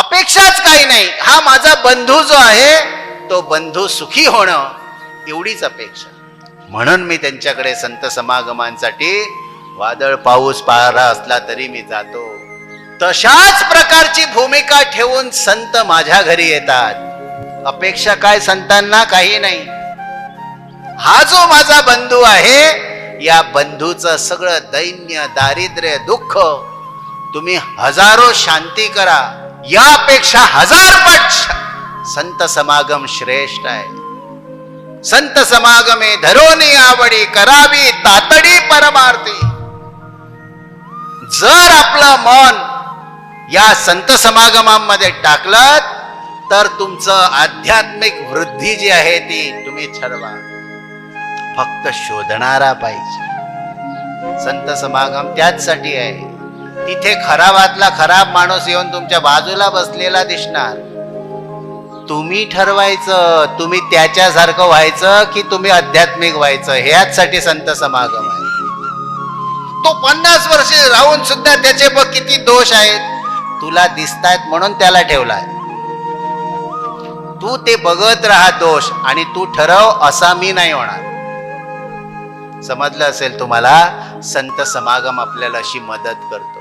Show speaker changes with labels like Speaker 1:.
Speaker 1: अपेक्षाच काही नाही. हा माझा बंधू जो आहे तो बंधू सुखी होणं एवढीच अपेक्षा. म्हणून मी त्यांच्याकडे संत समागमांसाठी वादळ पाऊस पारा असला तरी मी जातो. तशाच प्रकारची भूमिका ठेवून संत माझ्या घरी येतात. अपेक्षा काय संतांना? काही नाही. हा जो माझा बंधू आहे या बंधूचं सगळं दैन्य दारिद्र्य दुःख तुम्ही हजारो शांती करा. यापेक्षा हजार पट संत समागम श्रेष्ठ आहे. संत समागमे धरोनी आवडी करावी तातडी परमार्थी. जर आपलं मन या संत समागमांमध्ये टाकलं तर तुमचं आध्यात्मिक वृद्धी जी आहे ती तुम्ही ठरवा. फक्त शोधणारा पाहिजे. संत समागम त्याचसाठी आहे. तिथे खराबातला खराब माणूस येऊन तुमच्या बाजूला बसलेला दिसणार. तुम्ही ठरवायचं तुम्ही त्याच्यासारखं व्हायचं की तुम्ही आध्यात्मिक व्हायचं? ह्याचसाठी संत समागम आहे. तो पन्नास वर्षे राहून सुद्धा त्याचे बघ किती दोष आहेत? तुला दिसतायत म्हणून त्याला ठेवलाय. तू ते बघत राहा दोष आणि तू ठरव असा मी नाही होणार. समजलं असेल तुम्हाला? संत समागम आपल्याला अशी मदत करतो.